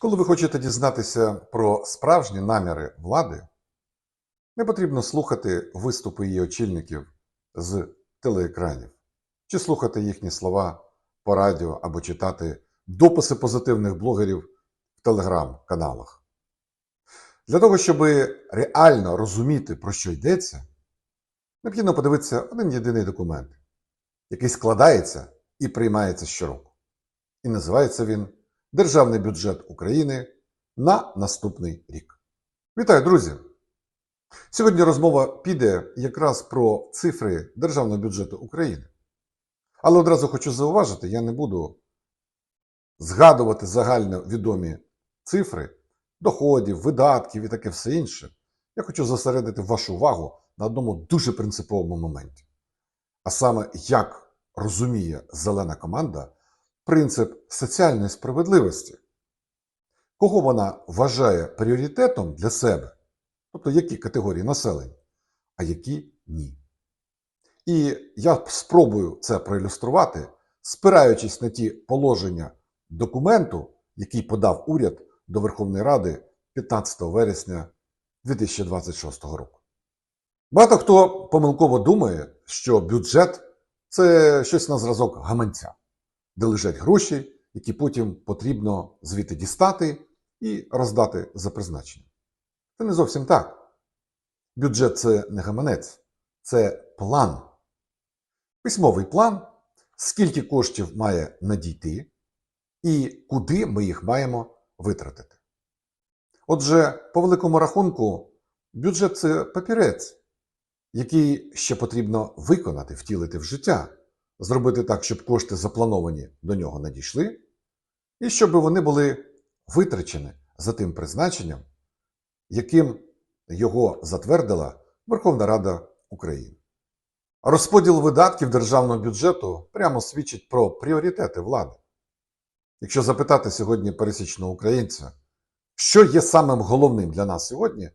Коли ви хочете дізнатися про справжні наміри влади, не потрібно слухати виступи її очільників з телеекранів, чи слухати їхні слова по радіо або читати дописи позитивних блогерів в телеграм-каналах. Для того, щоб реально розуміти, про що йдеться, необхідно подивитися один єдиний документ, який складається і приймається щороку. І називається він Державний бюджет України на наступний рік. Вітаю, друзі! Сьогодні розмова піде якраз про цифри Державного бюджету України. Але одразу хочу зауважити, я не буду згадувати загально відомі цифри доходів, видатків і таке все інше. Я хочу зосередити вашу увагу на одному дуже принциповому моменті. А саме, як розуміє зелена команда принцип соціальної справедливості, кого вона вважає пріоритетом для себе, тобто які категорії населення, а які ні. І я спробую це проілюструвати, спираючись на ті положення документу, який подав уряд до Верховної Ради 15 вересня 2026 року. Багато хто помилково думає, що бюджет це щось на зразок гаманця, де лежать гроші, які потім потрібно звідти дістати і роздати за призначенням. Це не зовсім так. Бюджет це не гаманець, це план. Письмовий план, скільки коштів має надійти і куди ми їх маємо витратити. Отже, по великому рахунку, бюджет це папірець, який ще потрібно виконати, втілити в життя, зробити так, щоб кошти заплановані до нього надійшли, і щоб вони були витрачені за тим призначенням, яким його затвердила Верховна Рада України. Розподіл видатків державного бюджету прямо свідчить про пріоритети влади. Якщо запитати сьогодні пересічного українця, що є самим головним для нас сьогодні,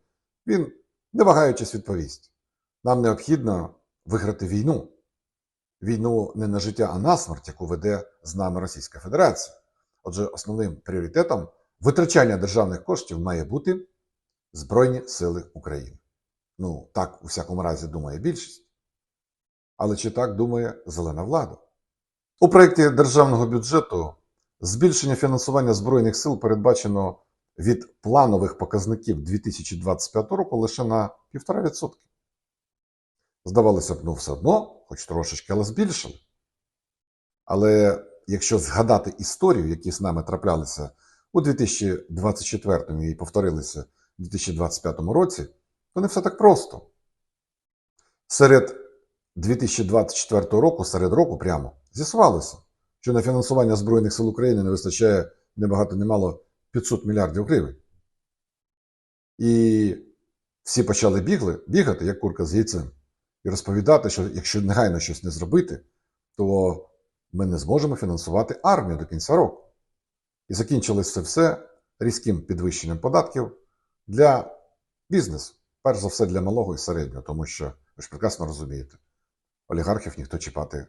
він, не вагаючись, відповість: нам необхідно виграти війну. Війну не на життя, а на смерть, яку веде з нами Російська Федерація. Отже, основним пріоритетом витрачання державних коштів має бути Збройні Сили України. Ну, так, у всякому разі, думає більшість. Але чи так думає зелена влада? У проєкті державного бюджету збільшення фінансування Збройних сил передбачено від планових показників 2025 року лише на 1,5%. Здавалося б, ну все одно, хоч трошечки, але збільшили. Але якщо згадати історію, які з нами траплялися у 2024 і повторилися у 2025 році, то не все так просто. Серед 2024 року, серед року прямо, з'ясувалося, що на фінансування Збройних сил України не вистачає небагато немало 500 мільярдів гривень. І всі почали бігли, бігати, як курка з яйцем, і розповідати, що якщо негайно щось не зробити, то ми не зможемо фінансувати армію до кінця року. І закінчилось це все різким підвищенням податків для бізнесу, перш за все для малого і середнього, тому що ви ж прекрасно розумієте, олігархів ніхто чіпати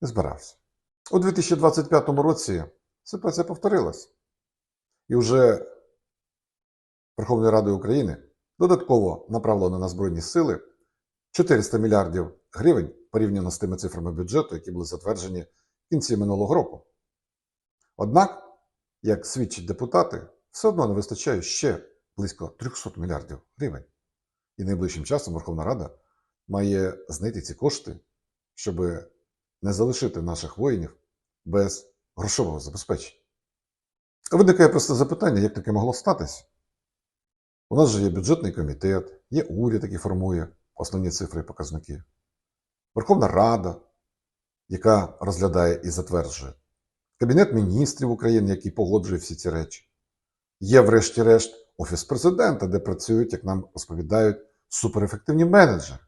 не збирався. У 2025 році ситуація повторилась. І вже Верховною Радою України додатково направлено на Збройні Сили 400 мільярдів гривень порівняно з тими цифрами бюджету, які були затверджені в кінці минулого року. Однак, як свідчать депутати, все одно не вистачає ще близько 300 мільярдів гривень. І найближчим часом Верховна Рада має знайти ці кошти, щоб не залишити наших воїнів без грошового забезпечення. Виникає просто запитання, як таке могло статися? У нас же є бюджетний комітет, є уряд, який формує основні цифри і показники, Верховна Рада, яка розглядає і затверджує, Кабінет міністрів України, який погоджує всі ці речі. Є, врешті-решт, Офіс президента, де працюють, як нам розповідають, суперефективні менеджери.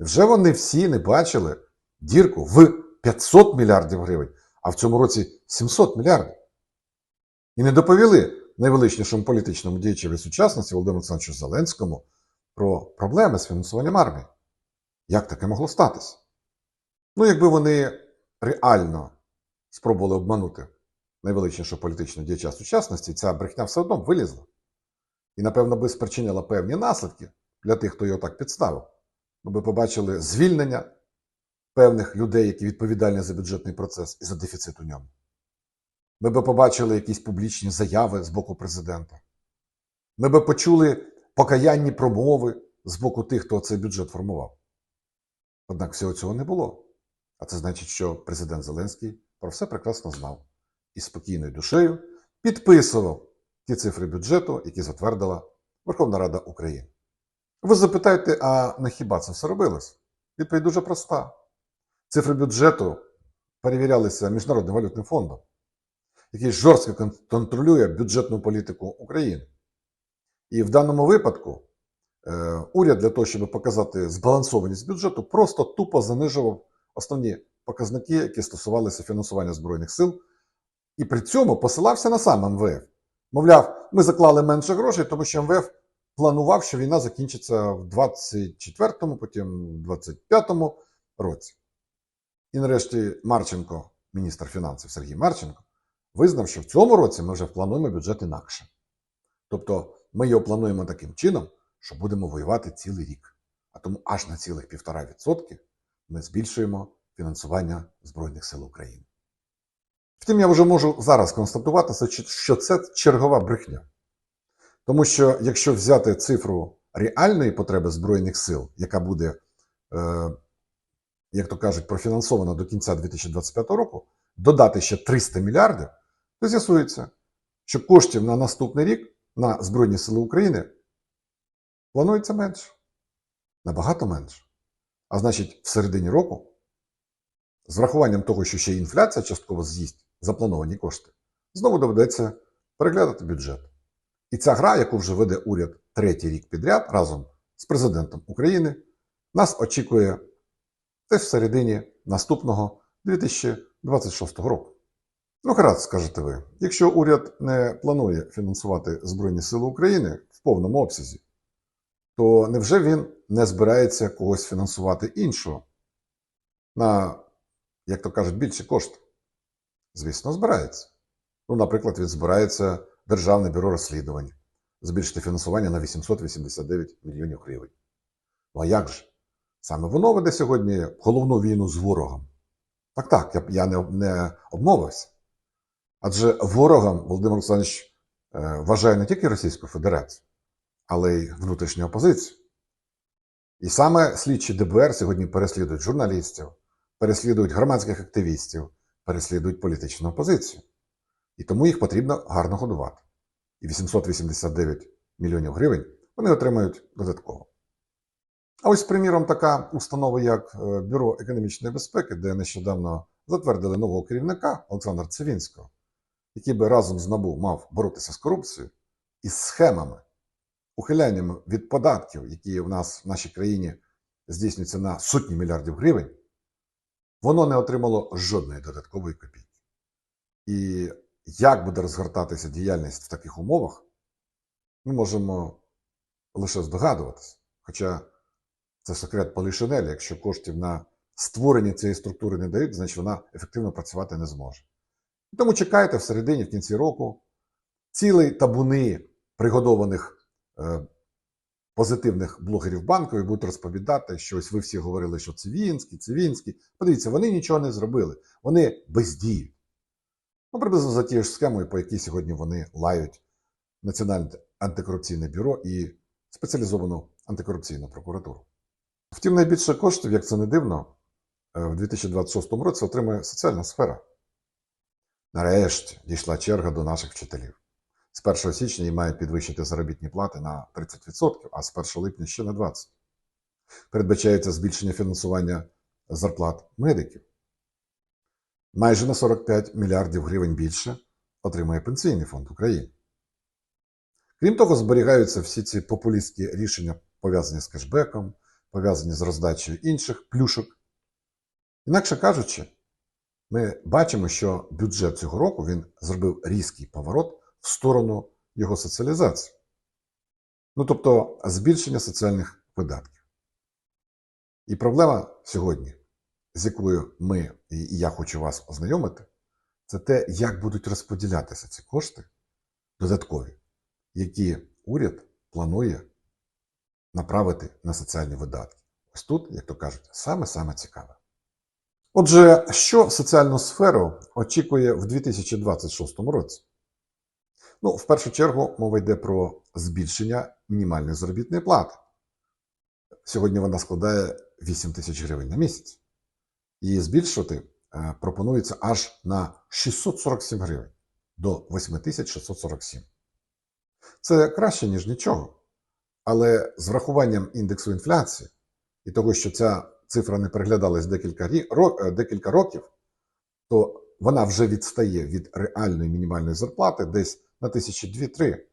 Вже вони всі не бачили дірку в 500 мільярдів гривень, а в цьому році 700 мільярдів. І не доповіли найвеличнішому політичному діячеві сучасності Володимиру Олександровичу Зеленському про проблеми з фінансуванням армії. Як таке могло статися? Ну, якби вони реально спробували обманути найвеличнішого політичного діяча сучасності, ця брехня все одно вилізла. І, напевно, би спричинила певні наслідки для тих, хто його так підставив. Ми би побачили звільнення певних людей, які відповідальні за бюджетний процес і за дефіцит у ньому. Ми би побачили якісь публічні заяви з боку президента. Ми би почули покаянні промови з боку тих, хто цей бюджет формував. Однак всього цього не було. А це значить, що президент Зеленський про все прекрасно знав і спокійною душею підписував ті цифри бюджету, які затвердила Верховна Рада України. Ви запитаєте, а на хіба це все робилось? Відповідь дуже проста. Цифри бюджету перевірялися Міжнародним валютним фондом, який жорстко контролює бюджетну політику України. І в даному випадку е, уряд для того, щоб показати збалансованість бюджету, просто тупо занижував основні показники, які стосувалися фінансування Збройних сил, і при цьому посилався на сам МВФ. Мовляв, ми заклали менше грошей, тому що МВФ планував, що війна закінчиться в 24-му, потім в 25-му році. І нарешті Марченко, міністр фінансів Сергій Марченко, визнав, що в цьому році ми вже плануємо бюджет інакше. Тобто ми його плануємо таким чином, що будемо воювати цілий рік. А тому аж на цілих 1,5% ми збільшуємо фінансування Збройних сил України. Втім, я вже можу зараз констатувати, що це чергова брехня. Тому що якщо взяти цифру реальної потреби Збройних сил, яка буде, е, як то кажуть, профінансована до кінця 2025 року, додати ще 300 мільярдів, то з'ясується, що коштів на наступний рік на Збройні Сили України планується менше. Набагато менше. А значить, в середині року, з врахуванням того, що ще інфляція частково з'їсть заплановані кошти, знову доведеться переглядати бюджет. І ця гра, яку вже веде уряд третій рік підряд разом з президентом України, нас очікує десь в середині наступного 2026 року. Ну, гаразд, скажете ви, якщо уряд не планує фінансувати Збройні Сили України в повному обсязі, то невже він не збирається когось фінансувати іншого на, як то кажуть, більші кошти? Звісно, збирається. Ну, наприклад, він збирається Державне бюро розслідувань збільшити фінансування на 889 мільйонів гривень. Ну а як же? Саме воно веде сьогодні головну війну з ворогом. Так, так, я, я не, не обмовився. Адже ворогом Володимир Олександрович е, вважає не тільки Російську Федерацію, але й внутрішню опозицію. І саме слідчі ДБР сьогодні переслідують журналістів, переслідують громадських активістів, переслідують політичну опозицію. І тому їх потрібно гарно годувати. І 889 мільйонів гривень вони отримають додатково. А ось, приміром, така установа, як е, Бюро економічної безпеки, де нещодавно затвердили нового керівника Олександра Цивінського, який би разом з НАБУ мав боротися з корупцією і з схемами, ухиляннями від податків, які в нас в нашій країні здійснюються на сотні мільярдів гривень, воно не отримало жодної додаткової копійки. І як буде розгортатися діяльність в таких умовах, ми можемо лише здогадуватися. Хоча це секрет Полішинеля, якщо коштів на створення цієї структури не дають, значить вона ефективно працювати не зможе. І тому чекайте в середині, в кінці року, цілий табуни пригодованих е, позитивних блогерів банкових будуть розповідати, що ось ви всі говорили, що Цивінський, Цивінський. Подивіться, вони нічого не зробили, вони бездіють. Ну, приблизно за тією ж схемою, по якій сьогодні вони лають Національне антикорупційне бюро і спеціалізовану антикорупційну прокуратуру. Втім, найбільше коштів, як це не дивно, е, в 2026 році отримує соціальна сфера. Нарешті дійшла черга до наших вчителів. З 1 січня їм мають підвищити заробітні плати на 30%, а з 1 липня ще на 20%. Передбачається збільшення фінансування зарплат медиків. Майже на 45 мільярдів гривень більше отримує Пенсійний фонд України. Крім того, зберігаються всі ці популістські рішення, пов'язані з кешбеком, пов'язані з роздачею інших плюшок. Інакше кажучи, ми бачимо, що бюджет цього року він зробив різкий поворот в сторону його соціалізації. Ну тобто збільшення соціальних видатків. І проблема сьогодні, з якою ми і я хочу вас ознайомити, це те, як будуть розподілятися ці кошти додаткові, які уряд планує направити на соціальні видатки. Ось тут, як то кажуть, саме-саме цікаве. Отже, що соціальну сферу очікує в 2026 році? Ну, в першу чергу, мова йде про збільшення мінімальної заробітної плати. Сьогодні вона складає 8 тисяч гривень на місяць. Її збільшувати е, пропонується аж на 647 гривень до 8647. Це краще, ніж нічого. Але з врахуванням індексу інфляції і того, що ця цифра не переглядалась декілька, е, декілька років, то вона вже відстає від реальної мінімальної зарплати десь на тисячі дві-три.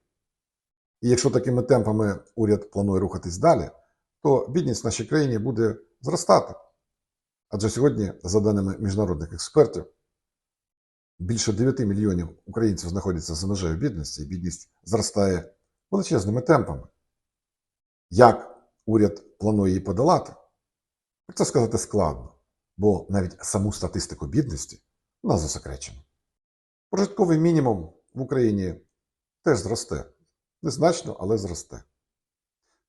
І якщо такими темпами уряд планує рухатись далі, то бідність в нашій країні буде зростати. Адже сьогодні, за даними міжнародних експертів, більше 9 мільйонів українців знаходяться за межею бідності, і бідність зростає величезними темпами. Як уряд планує її подолати? Це сказати складно, бо навіть саму статистику бідності у нас засекречено. Прожитковий мінімум в Україні теж зросте. Незначно, але зросте.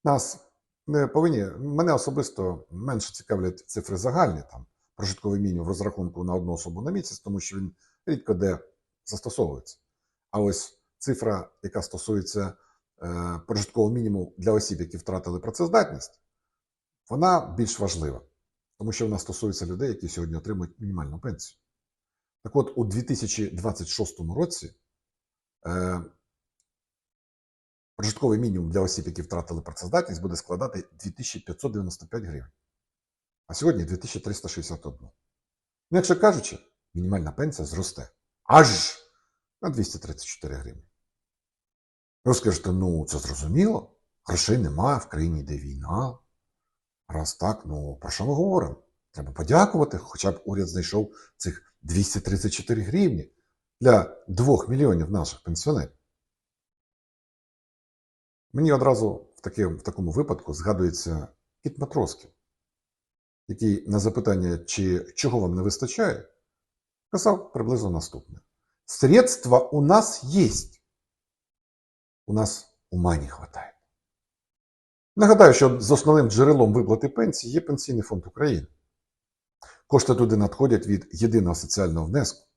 Нас не повинні, мене особисто менше цікавлять цифри загальні, там прожитковий мінімум в розрахунку на одну особу на місяць, тому що він рідко де застосовується. А ось цифра, яка стосується е, прожиткового мінімуму для осіб, які втратили працездатність, вона більш важлива, тому що вона стосується людей, які сьогодні отримують мінімальну пенсію. Так от, у 2026 році е, прожитковий мінімум для осіб, які втратили працездатність, буде складати 2595 гривень. А сьогодні 2361. Ну, якщо кажучи, мінімальна пенсія зросте аж на 234 гривні. Ви скажете, ну це зрозуміло, грошей немає, в країні йде війна. Раз так, ну про що ми говоримо? Треба подякувати, хоча б уряд знайшов цих 234 гривні для 2 мільйонів наших пенсіонерів. Мені одразу в, таки, в такому випадку згадується кіт Матросків, який на запитання, чи чого вам не вистачає, казав приблизно наступне: Средства у нас есть. У нас ума не хватає. Нагадаю, що з основним джерелом виплати пенсії є Пенсійний фонд України. Кошти туди надходять від єдиного соціального внеску.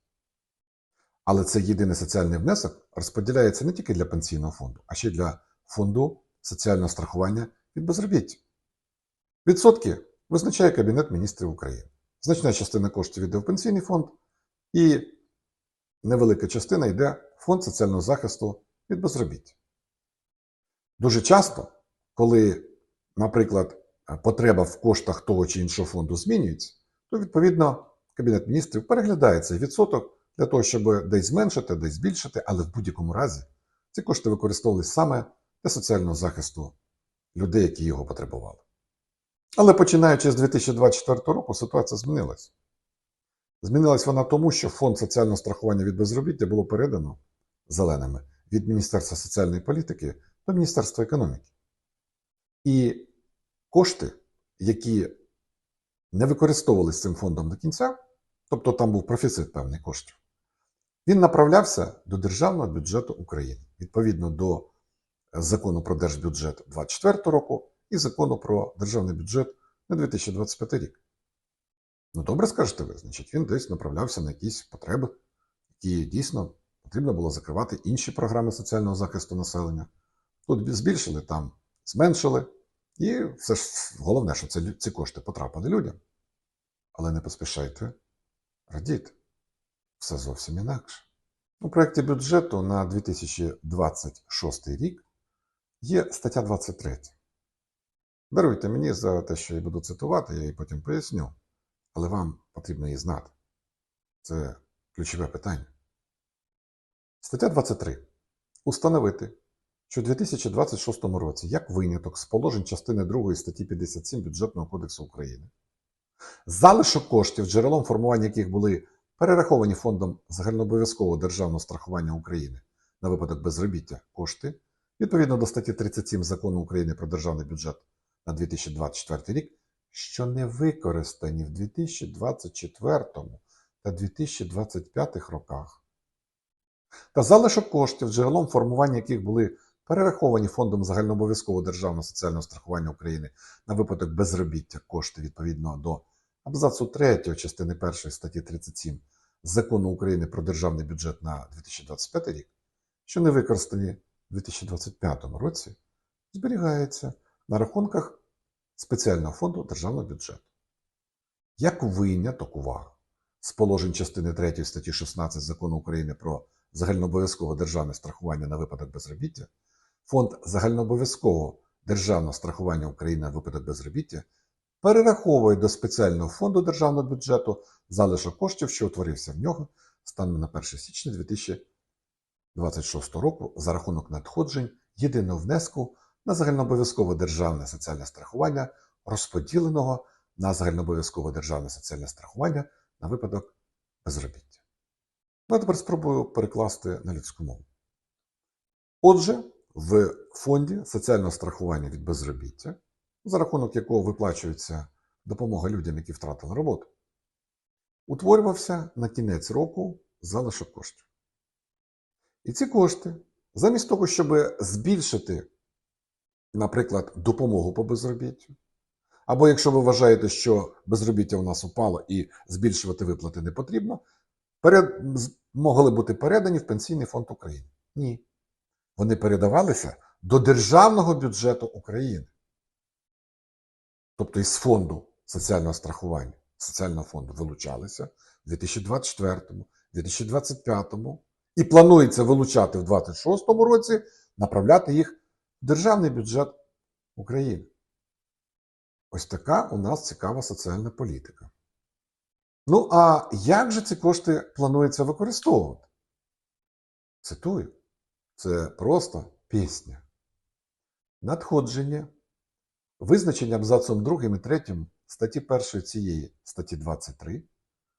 Але цей єдиний соціальний внесок розподіляється не тільки для пенсійного фонду, а ще й для фонду соціального страхування від безробіття. Відсотки визначає Кабінет міністрів України. Значна частина коштів йде в пенсійний фонд, і невелика частина йде в фонд соціального захисту від безробіття. Дуже часто, коли, наприклад, потреба в коштах того чи іншого фонду змінюється, то відповідно Кабінет міністрів переглядає цей відсоток для того, щоб десь зменшити, десь збільшити, але в будь-якому разі ці кошти використовувалися саме для соціального захисту людей, які його потребували. Але починаючи з 2024 року, ситуація змінилась. Змінилась вона тому, що фонд соціального страхування від безробіття було передано зеленими від Міністерства соціальної політики до Міністерства економіки. І кошти, які не використовувалися цим фондом до кінця, тобто там був профіцит певних коштів, він направлявся до Державного бюджету України відповідно до закону про держбюджет 2024 року і закону про державний бюджет на 2025 рік. Ну, добре скажете ви, значить, він десь направлявся на якісь потреби, які дійсно потрібно було закривати інші програми соціального захисту населення. Тут збільшили, там зменшили. І все ж головне, що це, ці кошти потрапили людям. Але не поспішайте радіти. Все зовсім інакше. У проєкті бюджету на 2026 рік є стаття 23. Даруйте мені за те, що я буду цитувати, я її потім поясню. Але вам потрібно її знати. Це ключове питання. Стаття 23. Установити, що у 2026 році, як виняток з положень частини 2 статті 57 Бюджетного кодексу України, залишок коштів, джерелом формування яких були перераховані фондом загальнообов'язкового державного страхування України на випадок безробіття кошти, відповідно до статті 37 Закону України про державний бюджет на 2024 рік, що не використані в 2024 та 2025 роках. Та залишок коштів, джерелом формування яких були перераховані Фондом загальнообов'язкового державного соціального страхування України на випадок безробіття кошти відповідно до абзацу 3 частини 1 статті 37 Закону України про державний бюджет на 2025 рік, що не використані в 2025 році, зберігається на рахунках спеціального фонду державного бюджету. Як виняток увага з положень частини 3 статті 16 Закону України про загальнообов'язкове державне страхування на випадок безробіття, Фонд загальнообов'язкового державного страхування України на випадок безробіття перераховує до спеціального фонду державного бюджету залишок коштів, що утворився в нього станом на 1 січня 2026 року за рахунок надходжень єдиного внеску на загальнообов'язкове державне соціальне страхування, розподіленого на загальнообов'язкове державне соціальне страхування на випадок безробіття. Ну, а тепер спробую перекласти на людську мову. Отже, в фонді соціального страхування від безробіття, за рахунок якого виплачується допомога людям, які втратили роботу, утворювався на кінець року залишок коштів. І ці кошти, замість того, щоб збільшити, наприклад, допомогу по безробіттю, або якщо ви вважаєте, що безробіття у нас упало і збільшувати виплати не потрібно, перед, могли бути передані в Пенсійний фонд України. Ні. Вони передавалися до Державного бюджету України. Тобто із фонду соціального страхування, соціального фонду вилучалися в 2024, 2025 і планується вилучати в 2026 році, направляти їх в Державний бюджет України. Ось така у нас цікава соціальна політика. Ну, а як же ці кошти планується використовувати? Цитую, це просто пісня. Надходження, визначення абзацом 2 і 3 статті 1 цієї статті 23,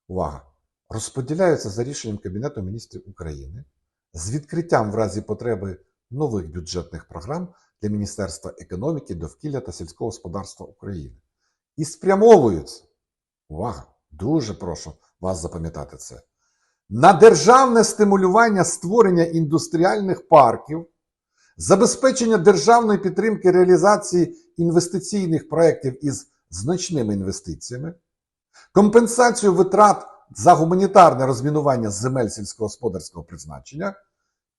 увага, розподіляються за рішенням Кабінету міністрів України з відкриттям в разі потреби нових бюджетних програм для Міністерства економіки, довкілля та сільського господарства України і спрямовуються. Увага! Дуже прошу вас запам'ятати це. На державне стимулювання створення індустріальних парків, забезпечення державної підтримки реалізації інвестиційних проєктів із значними інвестиціями, компенсацію витрат за гуманітарне розмінування земель сільськогосподарського призначення,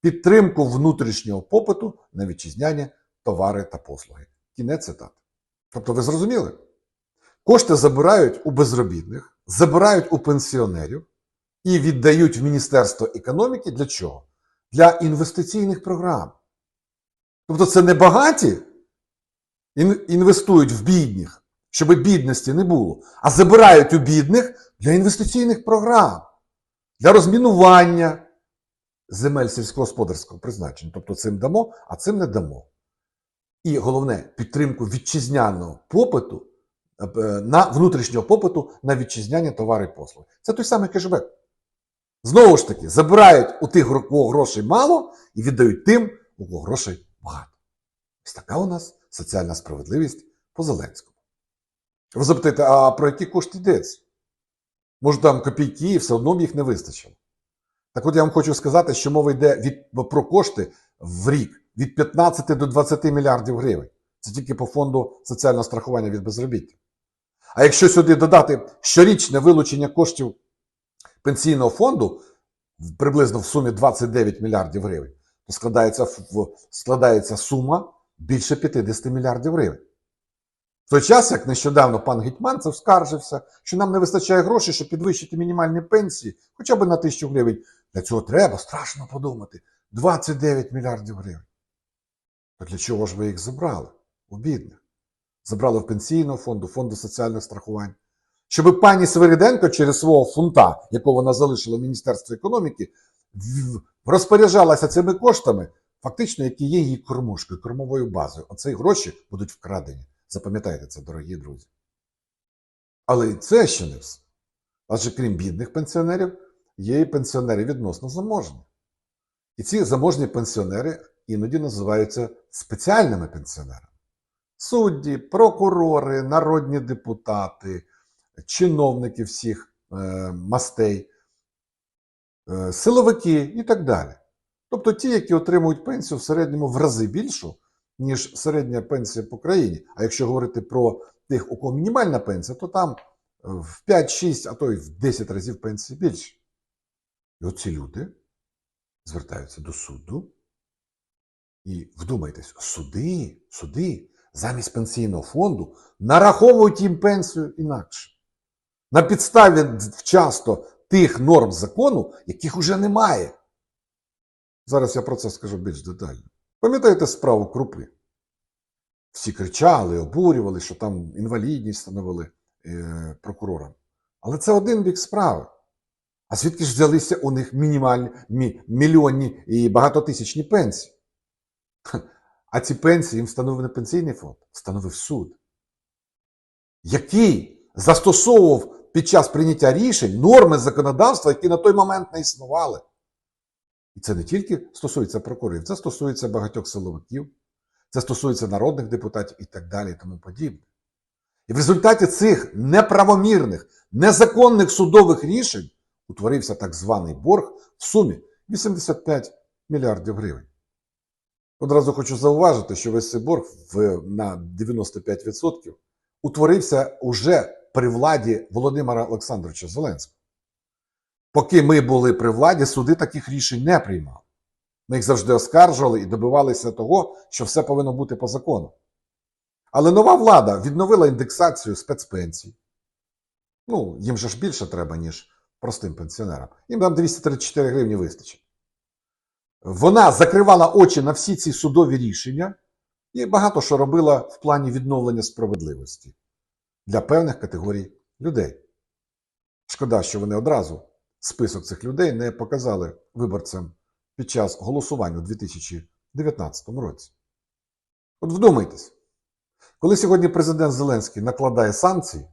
підтримку внутрішнього попиту на вітчизняні товари та послуги. Кінець цитати. Тобто, ви зрозуміли? Кошти забирають у безробітних, забирають у пенсіонерів і віддають в Міністерство економіки для чого? Для інвестиційних програм. Тобто це не багаті інвестують в бідних, щоб бідності не було, а забирають у бідних для інвестиційних програм, для розмінування земель сільськогосподарського призначення. Тобто цим дамо, а цим не дамо. І головне підтримку вітчизняного попиту е, на внутрішнього попиту на вітчизняні товари і послуги. Це той самий кешбек. Знову ж таки, забирають у тих, у кого грошей мало, і віддають тим, у кого грошей багато. Ось така у нас соціальна справедливість по Зеленському. Ви запитаєте, а про які кошти йдеться? Може, там копійки, і все одно б їх не вистачило. Так от я вам хочу сказати, що мова йде від, про кошти в рік від 15 до 20 мільярдів гривень. Це тільки по фонду соціального страхування від безробіття. А якщо сюди додати щорічне вилучення коштів пенсійного фонду приблизно в сумі 29 мільярдів гривень, то складається, складається сума більше 50 мільярдів гривень. В той час, як нещодавно пан Гетьманцев скаржився, що нам не вистачає грошей, щоб підвищити мінімальні пенсії хоча б на тисячу гривень. Для цього треба страшно подумати. 29 мільярдів гривень. То для чого ж ви їх забрали у бідних? Забрали в пенсійного фонду, фонду соціальних страхувань. Щоб пані Свириденко через свого фунта, якого вона залишила в Міністерстві економіки, розпоряджалася цими коштами, фактично, які є її кормушкою, кормовою базою. Оці гроші будуть вкрадені. Запам'ятайте це, дорогі друзі. Але і це ще не все. Адже крім бідних пенсіонерів, є і пенсіонери відносно заможні. І ці заможні пенсіонери іноді називаються спеціальними пенсіонерами. Судді, прокурори, народні депутати, чиновники всіх е, мастей е, силовики і так далі. Тобто ті, які отримують пенсію в середньому в рази більшу, ніж середня пенсія по країні. А якщо говорити про тих, у кого мінімальна пенсія, то там в 5-6, а то й в 10 разів пенсії більше. І оці люди звертаються до суду. І вдумайтесь, суди, суди замість пенсійного фонду нараховують їм пенсію інакше. На підставі часто тих норм закону, яких уже немає. Зараз я про це скажу більш детально. Пам'ятаєте справу Крупи? Всі кричали, обурювали, що там інвалідність встановили е, прокурорам. Але це один бік справи. А звідки ж взялися у них мінімальні мі, мільйонні і багатотисячні пенсії? А ці пенсії їм встановив не пенсійний фонд, встановив суд, який застосовував під час прийняття рішень норми законодавства, які на той момент не існували. І це не тільки стосується прокурорів, це стосується багатьох силовиків, це стосується народних депутатів і так далі, і тому подібне. І в результаті цих неправомірних, незаконних судових рішень утворився так званий борг в сумі 85 мільярдів гривень. Одразу хочу зауважити, що весь цей борг в, на 95% утворився уже при владі Володимира Олександровича Зеленського. Поки ми були при владі, суди таких рішень не приймали. Ми їх завжди оскаржували і добивалися того, що все повинно бути по закону. Але нова влада відновила індексацію спецпенсій. Ну, їм же ж більше треба, ніж простим пенсіонерам. Їм там 234 гривні вистачить. Вона закривала очі на всі ці судові рішення і багато що робила в плані відновлення справедливості для певних категорій людей. Шкода, що вони одразу список цих людей не показали виборцям під час голосування у 2019 році. От вдумайтесь, коли сьогодні президент Зеленський накладає санкції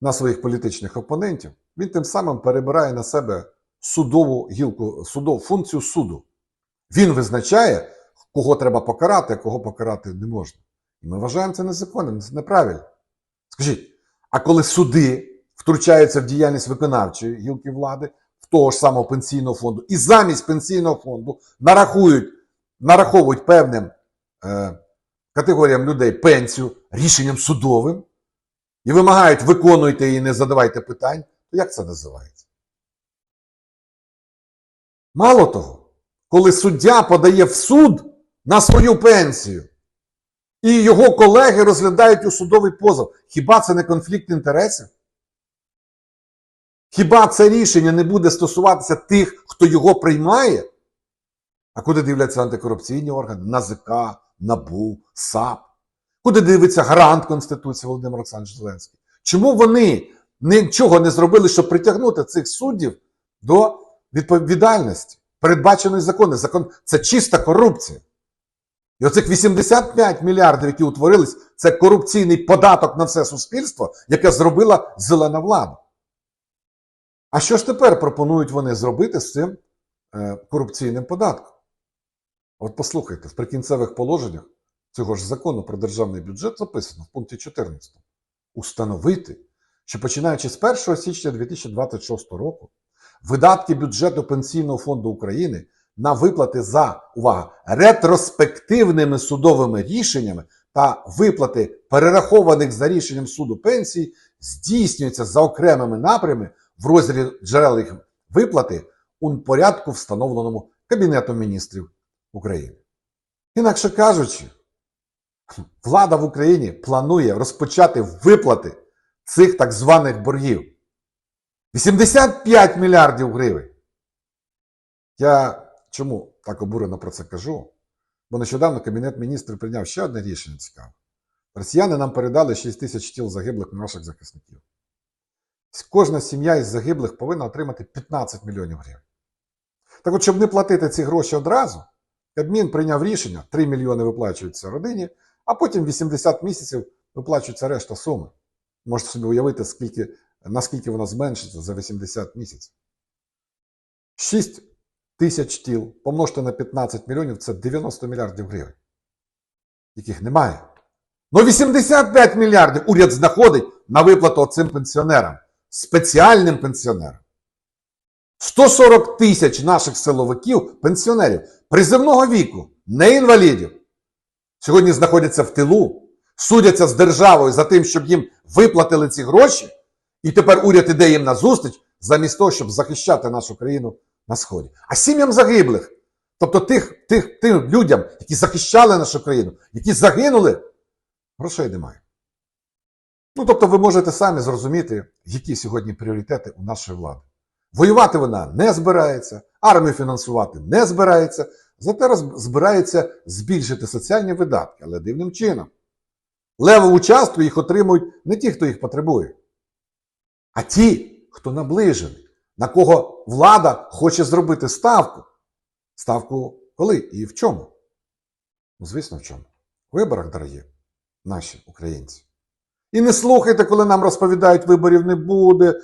на своїх політичних опонентів, він тим самим перебирає на себе судову гілку, судову функцію суду. Він визначає, кого треба покарати, а кого покарати не можна. І ми вважаємо це незаконним, це неправильно. Скажіть, а коли суди втручаються в діяльність виконавчої гілки влади, в того ж самого пенсійного фонду, і замість пенсійного фонду нарахують, нараховують певним е, категоріям людей пенсію рішенням судовим і вимагають, виконуйте її, не задавайте питань, то як це називається? Мало того, коли суддя подає в суд на свою пенсію, і його колеги розглядають у судовий позов, хіба це не конфлікт інтересів? Хіба це рішення не буде стосуватися тих, хто його приймає? А куди дивляться антикорупційні органи? НАЗК, НАБУ, САП? Куди дивиться гарант Конституції Володимир Олександрович Зеленський? Чому вони нічого не зробили, щоб притягнути цих суддів до відповідальності, передбаченої законом? Закон це чиста корупція. І оцих 85 мільярдів, які утворились, це корупційний податок на все суспільство, яке зробила зелена влада. А що ж тепер пропонують вони зробити з цим е, корупційним податком? От послухайте, в прикінцевих положеннях цього ж закону про державний бюджет записано в пункті 14. Установити, що починаючи з 1 січня 2026 року видатки бюджету Пенсійного фонду України на виплати за увага, ретроспективними судовими рішеннями та виплати перерахованих за рішенням суду пенсій здійснюються за окремими напрямами в розділі джерел їх виплати у порядку, встановленому Кабінетом міністрів України. Інакше кажучи, влада в Україні планує розпочати виплати цих так званих боргів. 85 мільярдів гривень. Я чому так обурено про це кажу? Бо нещодавно Кабінет міністрів прийняв ще одне рішення цікаве. Росіяни нам передали 6 тисяч тіл загиблих наших захисників. Кожна сім'я із загиблих повинна отримати 15 мільйонів гривень. Так от, щоб не платити ці гроші одразу, Кабмін прийняв рішення, 3 мільйони виплачуються родині, а потім 80 місяців виплачується решта суми. Можете собі уявити, скільки, наскільки вона зменшиться за 80 місяців. 6 тисяч тіл помножте на 15 мільйонів це 90 мільярдів гривень, яких немає. Ну 85 мільярдів уряд знаходить на виплату цим пенсіонерам, спеціальним пенсіонерам. 140 тисяч наших силовиків, пенсіонерів призивного віку, не інвалідів, сьогодні знаходяться в тилу, судяться з державою за тим, щоб їм виплатили ці гроші, і тепер уряд іде їм на зустріч замість того, щоб захищати нашу країну на сході. А сім'ям загиблих, тобто тих, тих, тим людям, які захищали нашу країну, які загинули, грошей немає. Ну, тобто, ви можете самі зрозуміти, які сьогодні пріоритети у нашої влади. Воювати вона не збирається, армію фінансувати не збирається, зате збирається збільшити соціальні видатки, але дивним чином. Левову частку їх отримують не ті, хто їх потребує, а ті, хто наближений, на кого влада хоче зробити ставку. Ставку коли і в чому? Ну, звісно, в чому? В виборах, дорогі наші українці. І не слухайте, коли нам розповідають, виборів не буде,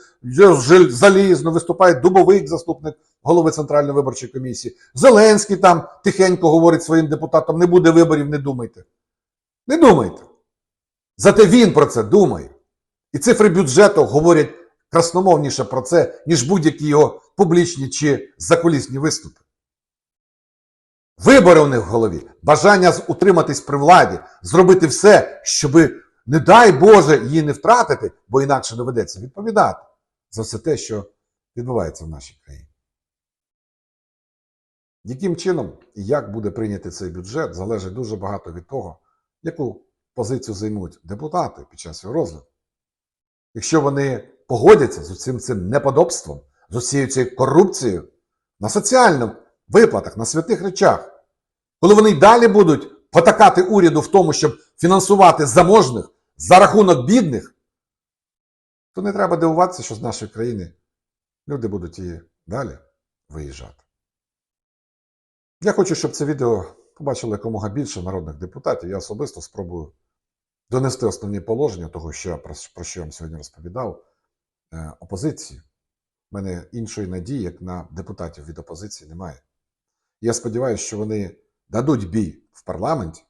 залізно виступає дубовик, заступник голови Центральної виборчої комісії. Зеленський там тихенько говорить своїм депутатам, не буде виборів, не думайте. Не думайте. Зате він про це думає. І цифри бюджету говорять красномовніше про це, ніж будь-які його публічні чи закулісні виступи. Вибори у них в голові, бажання утриматись при владі, зробити все, щоби, не дай Боже, її не втратити, бо інакше доведеться відповідати за все те, що відбувається в нашій країні. Яким чином і як буде прийнятий цей бюджет, залежить дуже багато від того, яку позицію займуть депутати під час його розгляду. Якщо вони погодяться з усім цим неподобством, з усією цією корупцією на соціальних виплатах, на святих речах, коли вони й далі будуть потакати уряду в тому, щоб фінансувати заможних за рахунок бідних, то не треба дивуватися, що з нашої країни люди будуть і далі виїжджати. Я хочу, щоб це відео побачило якомога більше народних депутатів. Я особисто спробую донести основні положення того, що про що я вам сьогодні розповідав, е, опозиції. У мене іншої надії, як на депутатів від опозиції, немає. Я сподіваюся, що вони дадуть бій в парламенті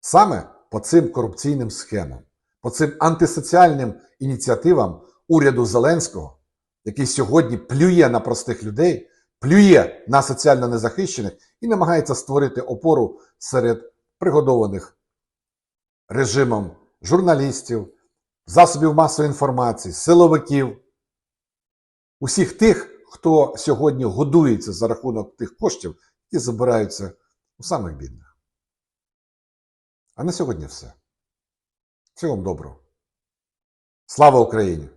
саме по цим корупційним схемам, по цим антисоціальним ініціативам уряду Зеленського, який сьогодні плює на простих людей, плює на соціально незахищених і намагається створити опору серед пригодованих режимом журналістів, засобів масової інформації, силовиків, усіх тих, хто сьогодні годується за рахунок тих коштів, які забираються у самих бідних. А на сьогодні все. Всього вам доброго. Слава Україні!